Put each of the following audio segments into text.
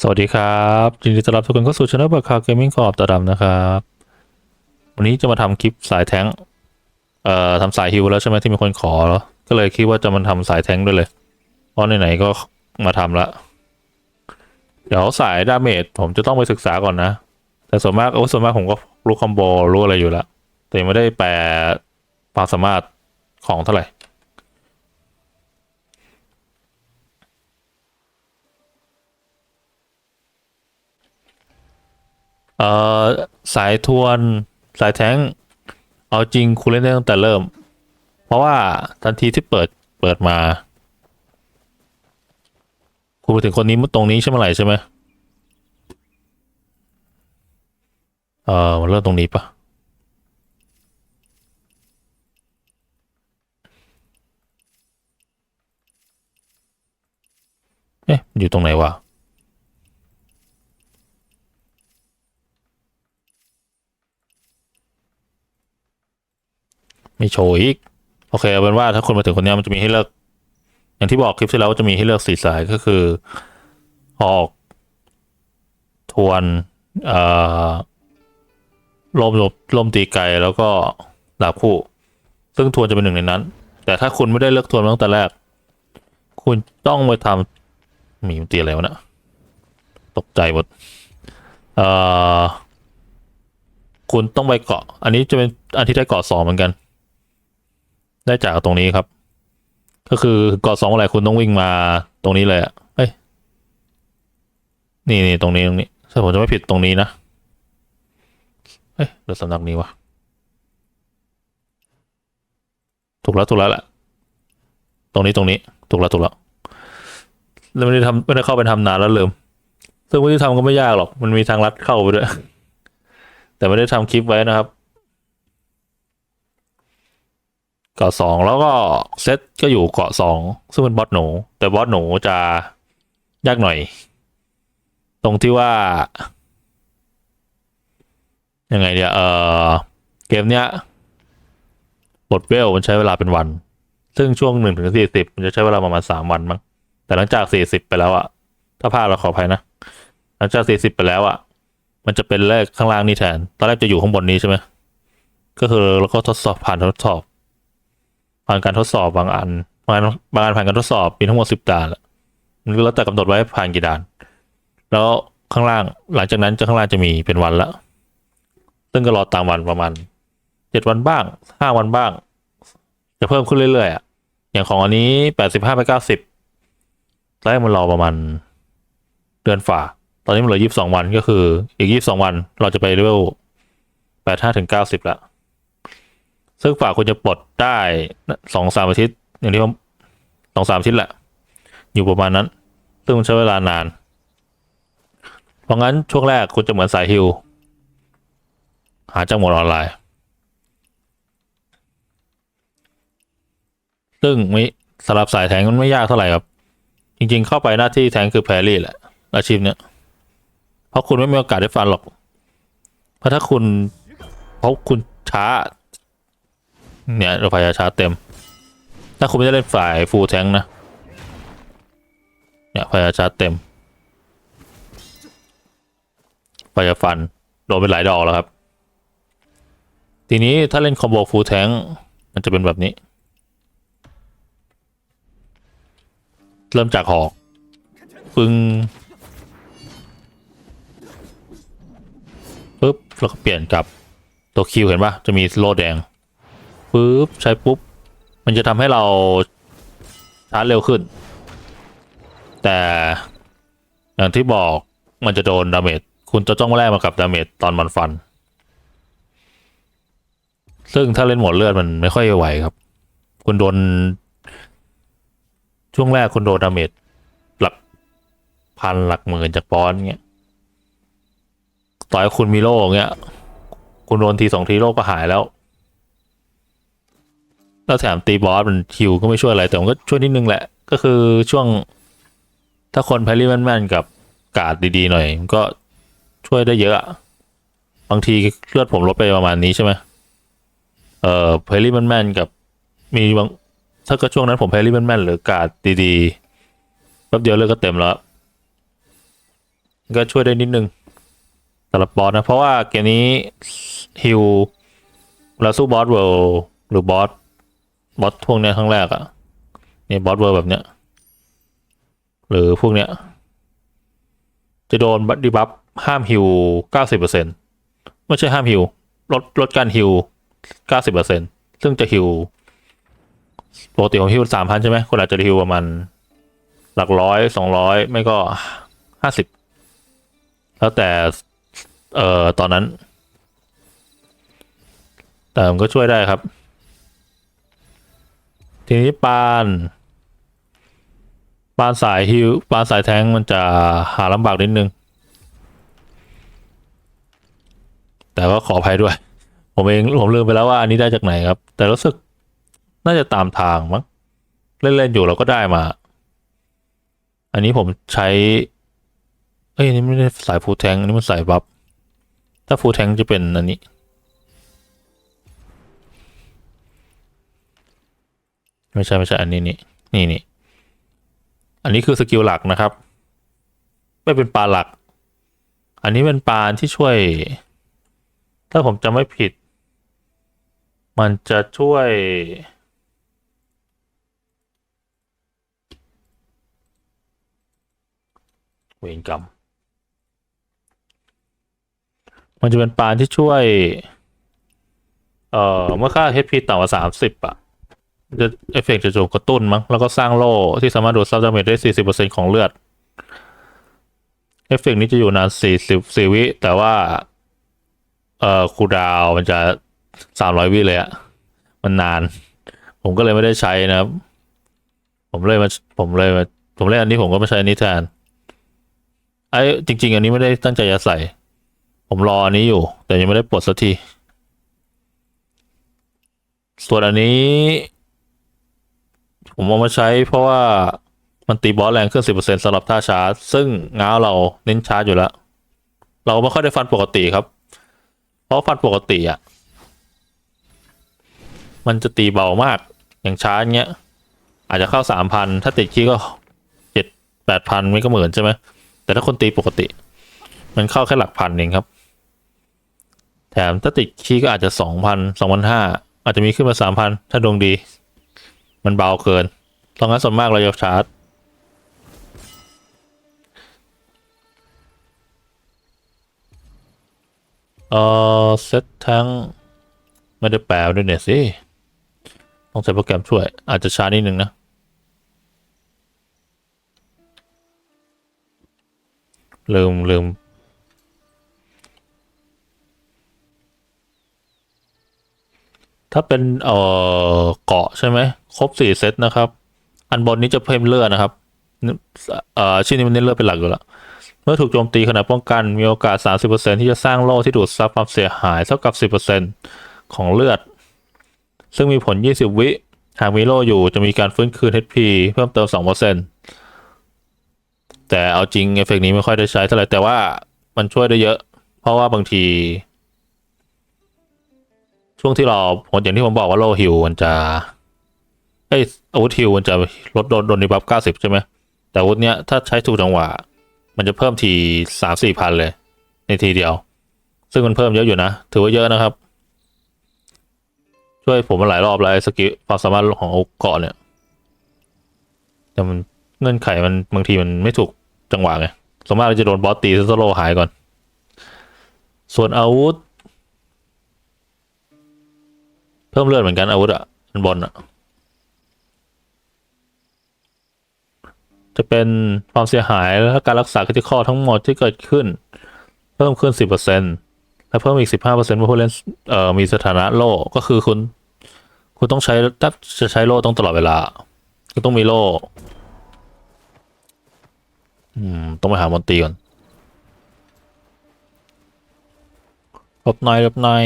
สวัสดีครับยินดีต้อนรับทุกคนเข้าสู่ช anel บัคคาเกมมิ่งขอบตาดำนะครับ วันนี้จะมาทำคลิปสายแท้งเอ่อทำสายฮิวแล้วใช่ไหมที่มีคนขอแล้วก็เลยคิดว่าจะมาทำสายแท้งด้วยเลยเพราะไหนๆก็มาทำละเดี๋ยวสายดาเมจผมจะต้องไปศึกษาก่อนนะ แต่ส่วนมากโอ้ส่วนมากผมก็รู้คอมโบรู้อะไรอยู่ล้วแต่ไม่ได้แปลความสามารถของเท่าไหร่ เอ่อสายทวนสายแท้ง เอาจริงคุณเล่นได้ตั้งแต่เริ่ม เพราะว่าทันทีที่เปิดเปิดมา คุณไปถึงคนนี้ตรงนี้ใช่ไหมไหร่ใช่ไหมเออมันเริ่มตรงนี้ปะเอ๊ะอยู่ตรงไหนวะ ไม่โชว์อีก โอเคเอาเป็นว่าถ้าคนมาถึงคนนี้มันจะมีให้เลือก อย่างที่บอกคลิปที่แล้วว่าจะมีให้เลือกสี่สายก็คือ ออก ทวนเอ่อลมลมลมตีไกลแล้วก็ดาบคู่ ซึ่งทวนจะเป็นหนึ่งในนั้น แต่ถ้าคุณไม่ได้เลือกทวนตั้งแต่แรก คุณต้องไปทำมีมันตีอะไรวะนะตกใจหมดเอ่อคุณต้องไปเกาะ อันนี้จะเป็นอันที่ได้เกาะสองเหมือนกัน ได้จากตรงนี้ครับ ก็คือกาะสองอะไรคุณต้องวิ่งมาตรงนี้เลยอะเอ้ยนี่นี่ตรงนี้ตรงนี้ถ้าผมจะไม่ผิดตรงนี้นะเอ้ยหรือสำนักนี้วะถูกแล้วถูกแล้วแหละตรงนี้ตรงนี้ถูกแล้วถูกแล้วแล้วไม่ได้ทำไม่ได้เข้าไปทำนานแล้วลืมซึ่งไม่ได้ทำก็ไม่ยากหรอก มันมีทางลัดเข้าไปด้วย แต่ไม่ได้ทำคลิปไว้นะครับ เกาะสองแล้วก็เซตก็อยู่เกาะสองซึ่งเป็นบอสหนู แต่บอสหนูจะยากหน่อย ตรงที่ว่า ยังไงเนี่ยเออเกมเนี้ยบทเวลมันใช้เวลาเป็นวัน ซึ่งช่วงหนึ่งถึงสี่สิบมันจะใช้เวลาประมาณสามวันมั้งแต่หลังจากสี่สิบไปแล้วอะถ้าพลาดเราขออภัยนะหลังจากสี่สิบไปแล้วอะมันจะเป็นเลขข้างล่างนี่แทน ตอนแรกจะอยู่ข้างบนนี้ใช่ไหมก็คือแล้วก็ทดสอบผ่านทดสอบ ผ่านการทดสอบบางอัน บางอันบางอันผ่านการทดสอบมีทั้งหมดสิบด่านแหละมันก็แล้วแต่กำหนดไว้ผ่านกี่ด่าน แล้วข้างล่างหลังจากนั้นจะข้างล่างจะมีเป็นวันละ ซึ่งก็รอตามวันประมาณเจ็ดวันบ้างห้าวันบ้าง จะเพิ่มขึ้นเรื่อยๆอะอย่างของอันนี้แปดสิบห้าไปเก้าสิบแรกมันรอประมาณเดือนฝ่า ตอนนี้มันเหลือยี่สิบสองวันก็คือ อีกยี่สิบสองวันเราจะไปเลเวลแปดห้าถึงเก้าสิบละ ซึ่งฝากคุณจะปลดได้สองสามอาทิตย์ อย่างที่ผมสองสามอาทิตย์แหละ อยู่ประมาณนั้น ซึ่งมันใช้เวลานาน เพราะงั้นช่วงแรกคุณจะเหมือนสายฮิลหาจากหมดออนไลน์ ซึ่งไม่สำหรับสายแทงมันไม่ยากเท่าไหร่ครับ จริงๆเข้าไปหน้าที่แทงคือแพรรี่แหละ อาชีพเนี้ยเพราะคุณไม่มีโอกาสได้ฟันหรอก เพราะถ้าคุณเพราะคุณช้า เนี่ยเราพยาชาร์จเต็ม ถ้าคุณไม่ได้เล่นฝ่ายฟูลแทงนะ เนี่ยพยาชาร์จเต็มพยาฟันโดนไปหลายดอกแล้วครับ ทีนี้ถ้าเล่นคอมโบฟูลแทงมันจะเป็นแบบนี้ เริ่มจากหอกปึ้งปุ๊บแล้วก็เปลี่ยนกับตัวคิวเห็นปะจะมีโลแดง ปุ๊บใช้ปุ๊บ มันจะทำให้เราชาร์จเร็วขึ้น แต่อย่างที่บอกมันจะโดนดาเมจคุณจะต้องแลกมากับดาเมจตอนมันฟัน ซึ่งถ้าเล่นหมดเลือดมันไม่ค่อยไหวครับ คุณโดน ช่วงแรกคุณโดนดาเมจหลักพันหลักหมื่นจากบอสเงี้ยต่อให้คุณมีโล่เงี้ย คุณโดนทีสองทีโล่ก็หายแล้ว แล้วแถมตีบอสมันคิวก็ไม่ช่วยอะไร แต่มันก็ช่วยนิดนึงแหละ ก็คือช่วง ถ้าคนแพรี่แม่นๆกับกาดดีๆหน่อย มันก็ช่วยได้เยอะ บางทีเลือดผมลดไปประมาณนี้ใช่ไหมเอ่อแพรี่แม่นๆกับมีบางถ้าก็ช่วงนั้นผมแพรี่แม่นๆหรือกาดดีๆแป๊บเดียวเลือดก็เต็มแล้วก็ช่วยได้นิดนึงสำหรับบอสนะ เพราะว่าเกมนี้ฮิวเราสู้บอสเวลด์หรือบอส บอสพวกเนี้ยครั้งแรกอะนี่บอสเวิลด์แบบเนี้ย หรือพวกเนี้ย จะโดนบัตดีบัฟห้ามฮิวเก้าสิบเปอร์เซ็นไม่ใช่ห้ามฮิวลดลดการฮิวเก้าสิบเปอร์เซ็นซึ่งจะฮิวปกติของฮิวสามพันใช่ไหมคนอาจจะฮิวประมาณหลักร้อยสองร้อยไม่ก็ห้าสิบแล้วแต่ เอ่อ ตอนนั้น แต่มันก็ช่วยได้ครับ ทีนี้ปานปานสายฮิวปานสายแทงมันจะหาลำบากนิดนึง แต่ก็ขออภัยด้วย ผมเองผมลืมไปแล้วว่าอันนี้ได้จากไหนครับ แต่รู้สึกน่าจะตามทางมั้งเล่น ๆ อยู่เราก็ได้มา อันนี้ผมใช้ เอ้ยนี่ไม่ได้สายฟูแทงอันนี้มันสายบัฟถ้าฟูแทงจะเป็นอันนี้ ไม่ใช่ไม่ใช่อันนี้นี่นี่นี่อันนี้คือสกิลหลักนะครับ ไม่เป็นปลาหลัก อันนี้เป็นปลาที่ช่วย ถ้าผมจำไม่ผิด มันจะช่วย เวรกรรม มันจะเป็นปานที่ช่วย เอ่อ เมื่อค่า HP ต่ำกว่าสามสิบอะ จะเอฟเฟกต์จะโจมกระตุ้นมั้ง แล้วก็สร้างโล่ที่สามารถดูดซับดาเมจได้สี่สิบเปอร์เซ็นของเลือด เอฟเฟกต์นี้จะอยู่นานสี่สิบสี่วิ แต่ว่า เอ่อคูดาวมันจะสามร้อยวิเลยอะมันนาน ผมก็เลยไม่ได้ใช้นะครับ ผมเลยมา ผมเลยมา ผมเล่นอันนี้ผมก็ไม่ใช้อันนี้แทน ไอ้จริง ๆ อันนี้ไม่ได้ตั้งใจจะใส่ ผมรออันนี้อยู่ แต่ยังไม่ได้ปลดสักที ส่วนอันนี้ ผมเอามาใช้เพราะว่ามันตีบอสแรงขึ้น 10%สำหรับท่าชาร์จ ซึ่งง้าวเราเน้นชาร์จอยู่แล้ว เราไม่ค่อยได้ฟันปกติครับ เพราะฟันปกติอะ มันจะตีเบามาก อย่างชาร์จเงี้ย อาจจะเข้า 3,000 ถ้าติดขี้ก็เจ็ดแปดพันไม่ก็หมื่นใช่ไหม แต่ถ้าคนตีปกติ มันเข้าแค่หลักพันเองครับ แถมถ้าติดขี้ก็อาจจะสองพันสองพันห้าอาจจะมีขึ้นมาสามพันถ้าดวงดี มันเบาเกินตอนนั้นส่วนมากเราจะชาร์จ เออเซตทั้ง ไม่ได้แปลด้วยเนี่ยสิ ต้องใช้โปรแกรมช่วย อาจจะช้านิดนึงนะ ลืมลืม ถ้าเป็นเอ่อเกาะใช่ไหมครบสี่เซตนะครับ อันบนนี้จะเพิ่มเลือดนะครับเอ่อชิ้นนี้มันเน้นเลือดเป็นหลักอยู่แล้วเมื่อถูกโจมตีขณะป้องกันมีโอกาส 30%ที่จะสร้างโล่ที่ดูดซับความเสียหายเท่ากับ 10%ของเลือด ซึ่งมีผล 20 วิหากมีโล่อยู่จะมีการฟื้นคืน HP เพิ่มเติม 2%แต่เอาจริงเอฟเฟกต์นี้ไม่ค่อยได้ใช้เท่าไหร่แต่ว่ามันช่วยได้เยอะ เพราะว่าบางที ช่วงที่เราผมอย่างที่ผมบอกว่าโล่ฮิวมันจะเอ้ยอาวุธฮิวมันจะลดโดนโดนดีบัฟ90ใช่ไหมแต่อาวุธเนี้ยถ้าใช้ถูกจังหวะ มันจะเพิ่มทีสามสี่พันเลย ในทีเดียว ซึ่งมันเพิ่มเยอะอยู่นะ ถือว่าเยอะนะครับ ช่วยผมมาหลายรอบแล้วสกิลความสามารถของเกาะเนี่ยแต่มันเงื่อนไขมันบางทีมันไม่ถูกจังหวะไงสมมติเราจะโดนบอสตีซะโซโลหายก่อน ส่วนอาวุธ เพิ่มเลือดเหมือนกันอาวุธอะอันบนอะจะเป็นความเสียหายและการรักษาคริติคอทั้งหมดที่เกิดขึ้น เพิ่มขึ้น 10%และเพิ่มอีก 15%เมื่อผู้เล่นเอ่อมีสถานะโล่ก็คือคุณ คุณต้องใช้จะใช้โล่ต้องตลอดเวลาก็ต้องมีโล่อืม ต้องไปหามอนตีก่อนลบหน่อยลบหน่อย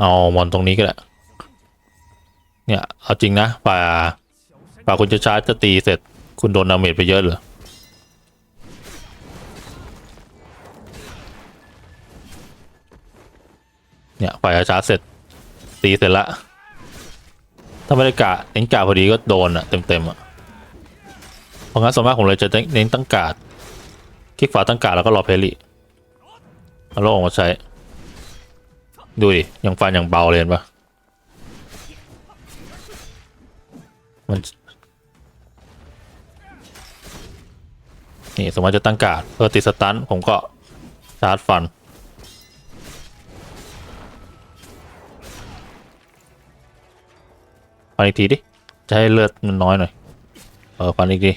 เอามอนตรงนี้ก็ได้เนี่ยเอาจริงนะป่าป่าคุณจะชาร์จจะตีเสร็จ คุณโดนดาเมจไปเยอะเลยเนี่ยป่าจะชาร์จเสร็จตีเสร็จละ ถ้าไม่ได้กะเน้นกะพอดีก็โดนอะเต็มๆอะเพราะงั้นส่วนมากผมเลยจะเน้นตั้งกาดคลิกฝาตั้งกาดแล้วก็รอเพลี่เอาโลกออกมาใช้ ดูดิ ยังฟันยังเบาเลยเห็นปะมัน นี่สมมติจะตั้งการ์ดเพื่อติดสตันผมก็ชาร์จฟัน ฟันอีกทีดิ จะให้เลือดมันน้อยหน่อย เออฟันอีกที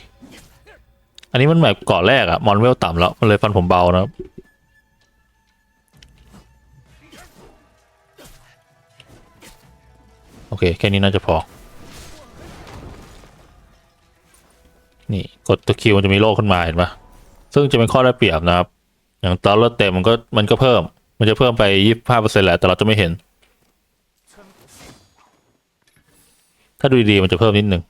อันนี้มันแบบเกาะแรกอะมอนเวลต่ำแล้ว มันเลยฟันผมเบานะครับ อเค แค่นี้น่าจะพอ นี่กดตัวคิวมันจะมีโล่ขึ้นมาเห็นปะซึ่งจะเป็นข้อได้เปรียบนะครับ อย่างตอนเลือดเต็มมันก็มันก็เพิ่ม มันจะเพิ่มไปยี่ห้าเปอร์เซ็นต์แหละ แต่เราจะไม่เห็น ถ้าดูดีๆมันจะเพิ่มนิดนึง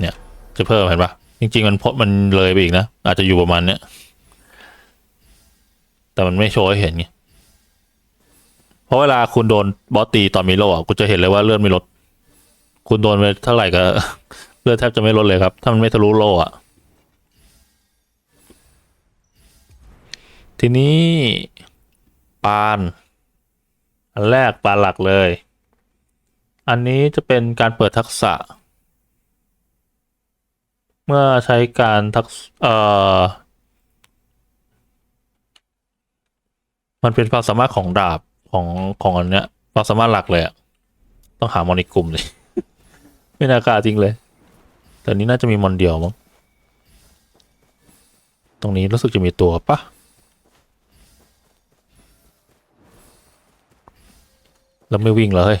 เนี่ย จะเพิ่มเห็นปะจริง ๆ มันพมันเลยไปอีกนะ อาจจะอยู่ประมาณเนี้ยแต่มันไม่โชว์ให้เห็นไง เพราะเวลาคุณโดนบอสตีตอนมีโลอะคุณจะเห็นเลยว่าเลือดไม่ลด คุณโดนไปเท่าไหร่ก็เลือดแทบจะไม่ลดเลยครับ ถ้ามันไม่ทะลุโลอะ ทีนี้ปาน อันแรกปานหลักเลย อันนี้จะเป็นการเปิดทักษะ เมื่อใช้การทักษเอ่อมันเป็นความสามารถของดาบ ของของอันเนี้ยความสามารถหลักเลยอะต้องหามอนในกลุ่มเลย ไม่น่ากล้าจริงเลยแต่นี้น่าจะมีมอนเดียวมั้งตรงนี้รู้สึกจะมีตัวปะแล้วไม่วิ่งเลย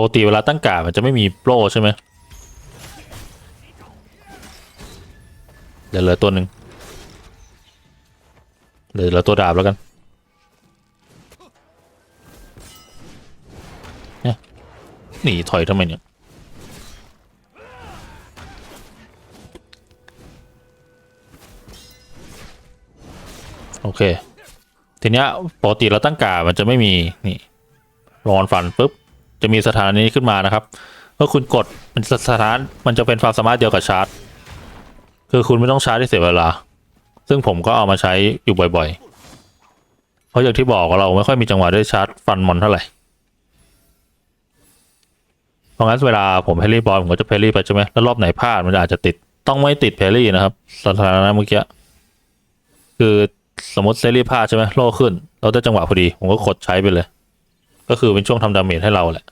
ปกติเวลาตั้งกาดมันจะไม่มีโปรใช่ไหมเดี๋ยวเหลือตัวหนึ่งเหลือเหลือตัวดาบแล้วกันเนี่ยหนีถอยทำไมเนี่ยโอเค ทีเนี้ยปกติเราตั้งกามันจะไม่มีนี่รอนฟันปุ๊บ จะมีสถานนี้ขึ้นมานะครับเมื่อคุณกดมันสถานมันจะเป็นความสามารถเดียวกับชาร์จ คือคุณไม่ต้องชาร์จที่เสียเวลา ซึ่งผมก็เอามาใช้อยู่บ่อยๆ เพราะอย่างที่บอกเราไม่ค่อยมีจังหวะได้ชาร์จฟันมอนเท่าไหร่เพราะงั้นเวลาผมเพลลี่บอลผมก็จะเพลลี่ไปใช่ไหมแล้วรอบไหนพลาดมันอาจจะติดต้องไม่ติดเพลลี่นะครับ สถานะเมื่อกี้คือสมมติเซรีพลาดใช่ไหมโล่ขึ้น เราได้จังหวะพอดี ผมก็กดใช้ไปเลย ก็คือเป็นช่วงทำดาเมจให้เราแหละ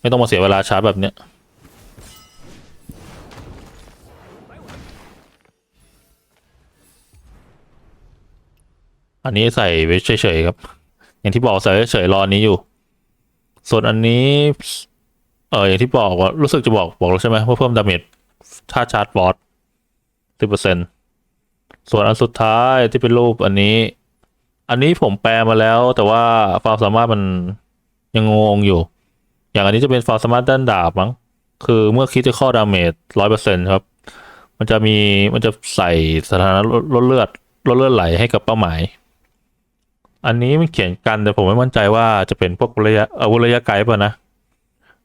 ไม่ต้องมาเสียเวลาชาร์จแบบเนี้ยอันนี้ใส่ไว้เฉยๆครับ อย่างที่บอกใส่เฉยๆรอนนี้อยู่ ส่วนอันนี้ เอออย่างที่บอกว่ารู้สึกจะบอกบอกแล้วใช่ไหมว่าเพิ่มดาเมจถ้าชาร์จบอสสิบเปอร์เซ็นส่วนอันสุดท้ายที่เป็นรูปอันนี้ อันนี้ผมแปลมาแล้ว แต่ว่าความสามารถมัน ยังงงอยู่ อย่างอันนี้จะเป็นความสมารถด้านดาบมั้ง คือเมื่อคิดจะข้อดาเมจร้อยเปอร์เซ็นครับ มันจะมีมันจะใส่สถานะลดเลือดลดเลือดไหลให้กับเป้าหมาย อันนี้มันเขียนกันแต่ผมไม่มั่นใจว่าจะเป็นพวกระยะอาวุธระยะไกลป่ะนะ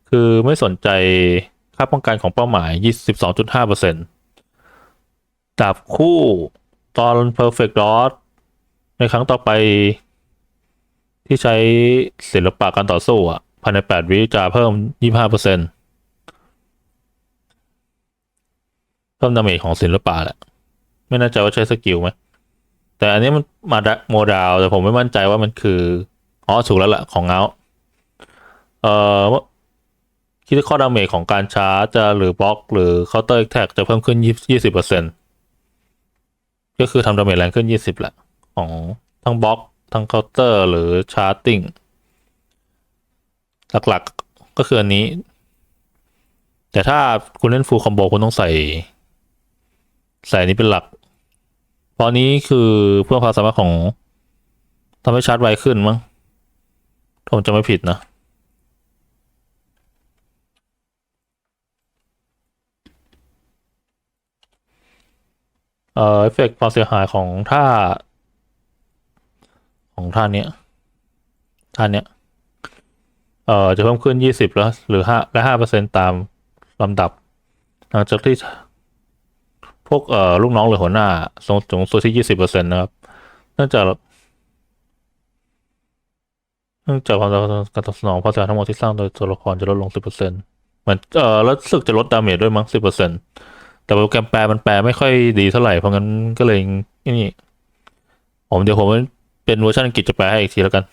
คือไม่สนใจค่าป้องกันของเป้าหมาย 22.5%ดาบคู่ตอน perfect dot ในครั้งต่อไป ที่ใช้ศิลปะการต่อสู้อะภายใน 8 วิจะเพิ่ม 25%เพิ่มดาเมจของศิลปะแหละ ไม่แน่ใจว่าใช้สกิลไหม แต่อันนี้มันมาดโมดาว แต่ผมไม่มั่นใจว่ามันคืออ๋อถูกแล้วล่ะ ของเงาเอ่อคิดข้อดาเมจของการชาร์จะหรือบล็อกหรือเคาน์เตอร์แท็กจะเพิ่มขึ้น 20%ก็คือทำดาเมจแรงขึ้น 20แหละของทั้งบล็อก ทั้งเคาน์เตอร์หรือชาร์ติ้งหลักๆก็คืออันนี้ แต่ถ้าคุณเล่นฟูลคอมโบคุณต้องใส่ ใส่นี้เป็นหลัก ตอนนี้คือเพื่อความสามารถของทำให้ชาร์จไวขึ้นมั้งผมจะไม่ผิดนะเอ่อเอฟเฟกความเสียหายของถ้า ของท่านเนี้ยท่านเนี้ยเอ่อจะเพิ่มขึ้นยี่สิบแล้ว หรือห้าและห้าเปอร์เซ็นตามลำดับ หลังจากที่พวกเอ่อลูกน้องหรือหัวหน้าสูงสูงสุดที่ยี่สิบเปอร์เซ็นต์นะครับเนื่องจากเนื่องจากความการตอบสนองความเสียหายทั้งหมดที่สร้างโดยตัวละครจะลดลงสิบเปอร์เซ็นต์เหมือนเอ่อแล้วสึกจะลดดาเมจด้วยมั้งสิบเปอร์เซ็นต์แต่โปรแกรมแปลมันแปลไม่ค่อยดีเท่าไหร่เพราะงั้นก็เลยนี่ผมเดี๋ยวผม เป็นเวอร์ชันอังกฤษจะแปลให้อีกทีแล้วกัน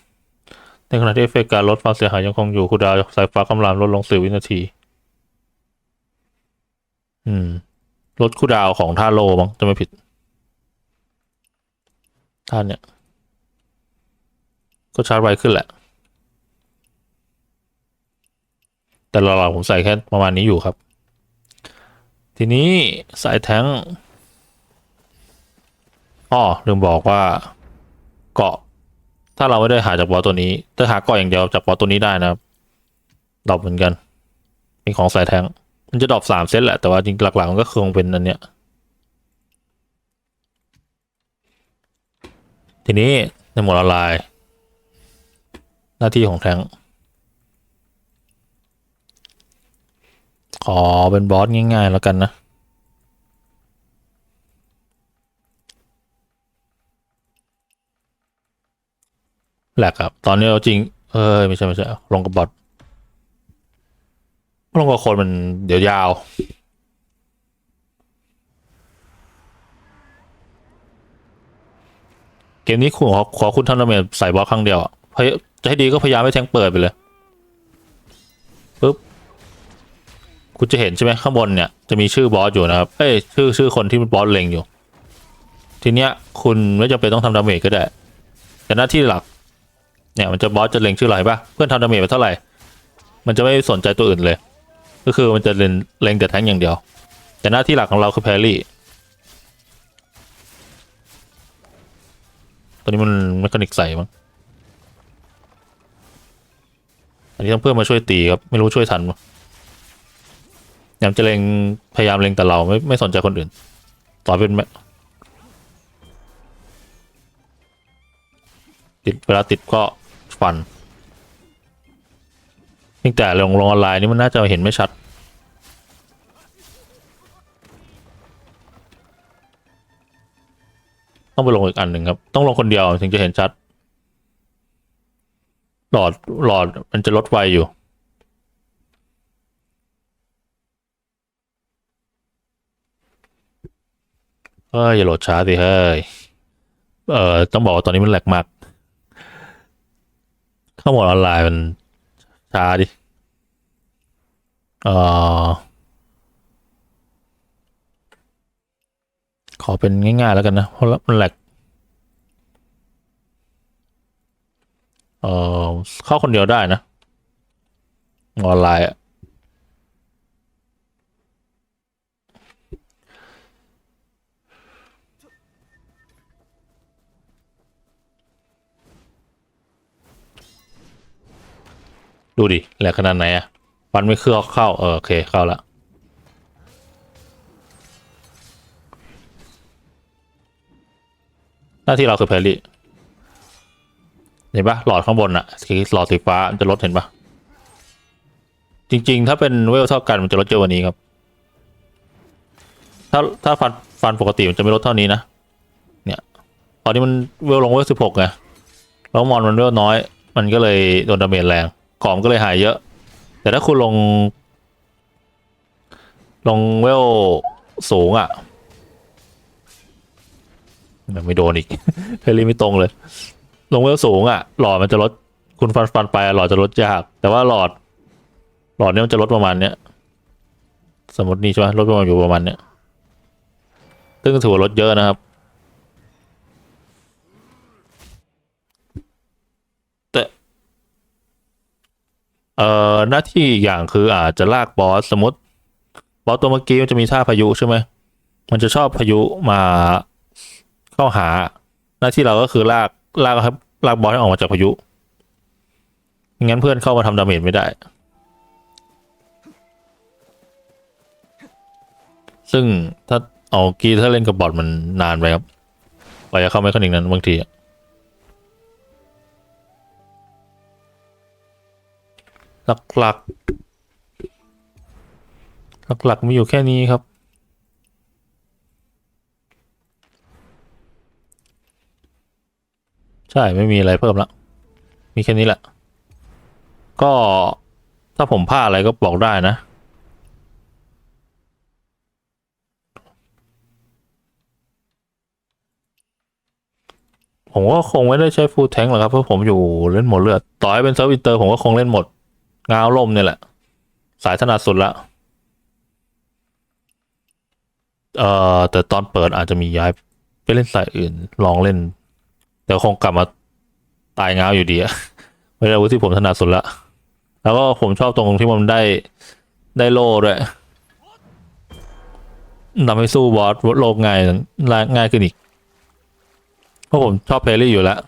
ในขณะที่เอฟเฟกการลดความเสียหายยังคงอยู่คูดาวสายฟ้าคำรามลดลงสิบวินาที อืม ลดคูดาวของท่าโลมั้งจะไม่ผิดท่านเนี่ย ก็ชาร์จไวขึ้นแหละ แต่หลักๆผมใส่แค่ประมาณนี้อยู่ครับ ทีนี้สายแท้งอ้อลืมบอกว่า เกาะ ถ้าเราไม่ได้หาจากบอสตัวนี้ถ้าหาเกาะอย่างเดียวจากบอสตัวนี้ได้นะครับดรอปเหมือนกัน เป็นของสายแทง มันจะดรอปสามเซตแหละ แต่ว่าจริงหลักๆมันก็คงเป็นอันเนี้ย ทีนี้ในหมดออนไลน์ หน้าที่ของแทง ขอเป็นบอสง่ายๆแล้วกันนะ แหลกครับ ตอนนี้เราจริง เอ้ย ไม่ใช่ไม่ใช่ ลงกับบอทลงกับคนมันเดี๋ยวยาว เกมนี้คุณขอขอคุณทำดาเมจใส่บอสครั้งเดียวอะจะให้ดีก็พยายามให้แทงเปิดไปเลยปุ๊บ คุณจะเห็นใช่ไหมข้างบนเนี่ย จะมีชื่อบอสอยู่นะครับ เอ้ยชื่อชื่อคนที่เป็นบอสเล็งอยู่ ทีเนี้ย คุณไม่จำเป็นต้องทำดาเมจก็ได้ แต่หน้าที่หลัก เนี่ยมันจะบอสจะเล็งชื่ออะไรปะเพื่อนทำดาเมจไปเท่าไหร่ มันจะไม่สนใจตัวอื่นเลย ก็คือมันจะเล็งเล็งแต่แทงอย่างเดียว แต่หน้าที่หลักของเราคือแพรี่ตัวนี้มันเมคานิกใส่มั้งอันนี้ต้องเพื่อนมาช่วยตีครับ ไม่รู้ช่วยทันมั้ยยามจะเล็งพยายามเล็งแต่เราไม่ไม่สนใจคนอื่น ต่อเป็นแมติดเวลาติดก็ ฟันเพียงแต่ลงลงออนไลน์นี่มันน่าจะเห็นไม่ชัด ต้องไปลงอีกอันหนึ่งครับ ต้องลงคนเดียวถึงจะเห็นชัด หลอดหลอดมันจะลดไวอยู่เฮ้ยอย่าโหลดช้าสิเฮ้ย เอ่อ ต้องบอกว่าตอนนี้มันแหลกมาก ข้าหมดออนไลน์มันช้าดิเอ่อขอเป็นง่าย ๆ แล้วกันนะ เพราะมันแหลกเอ่อเข้าคนเดียวได้นะ ออนไลน์อะ ดูดิแหลกขนาดไหนอะฟันไม่เครือเข้าเออโอเคเข้าละหน้าที่เราคือแพรรี่เห็นปะหลอดข้างบนอะสีหลอดสีฟ้ามันจะลดเห็นปะจริง ๆ ถ้าเป็นเวลเท่ากันมันจะลดเยอะกว่านี้ครับ ถ้าถ้าฟันฟันปกติมันจะไม่ลดเท่านี้นะเนี่ยตอนนี้มันเวลลงเวลสิบหกไงแล้วมอนมันเวลน้อย มันก็เลยโดนดาเมจแรง ของก็เลยหายเยอะ แต่ถ้าคุณลง ลงเวลสูงอะ่ะยังไม่โดนอีกเพลลี่ไม่ตรงเลย ลงเวลสูงอะ่ะ หลอดมันจะลด คุณฟันฟันไปหลอดจะลดยาก แต่ว่าหลอด หลอดเนี้ยมันจะลดประมาณเนี้ย สมมตินี่ใช่ไหมลดประมาณอยู่ประมาณเนี้ยซึ่งถือว่าลดเยอะนะครับ แต่ เอ่อหน้าที่อีกอย่างคืออาจจะลากบอสสมมติบอสตัวเมื่อกี้มันจะมีท่าพายุใช่ไหมมันจะชอบพายุมาเข้าหา หน้าที่เราก็คือลากลากครับลากบอสให้ออกมาจากพายุงั้นเพื่อนเข้ามาทำดาเมจไม่ได้ ซึ่งถ้าเอากีถ้าเล่นกับบอทมันนานไปครับกว่าจะเข้าไม่คนิกนั้นบางทีอะ หลักหลักหลักหลักๆมีอยู่แค่นี้ครับ ใช่ไม่มีอะไรเพิ่มละมีแค่นี้แหละ ก็ถ้าผมพลาดอะไรก็บอกได้นะผมก็คงไม่ได้ใช้ฟูลแทงหรอกครับเพราะผมอยู่เล่นหมดเลือด ต่อให้เป็นเซิร์ฟอินเตอร์ผมก็คงเล่นหมด งาวลมเนี่ยแหละ สายถนัดสุดละเอ่อแต่ตอนเปิดอาจจะมีย้ายไปเล่นสายอื่น ลองเล่น แต่คงกลับมาตายง้าวอยู่ดีอะไม่ได้อาวุธที่ผมถนัดสุดละแล้วก็ผมชอบตรงที่มันได้ได้โล่ด้วยทำให้สู้บอสโลกง่ายง่ายขึ้นอีก เพราะผมชอบเพลลี่อยู่แล้ว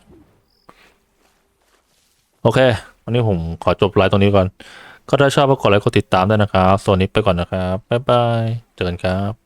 โอเค วันนี้ผมขอจบไลฟ์ตรงนี้ก่อน ก็ถ้าชอบก็กดไลค์กดติดตามได้นะครับ ส่วนนี้ไปก่อนนะครับ บ๊ายบาย เจอกันครับ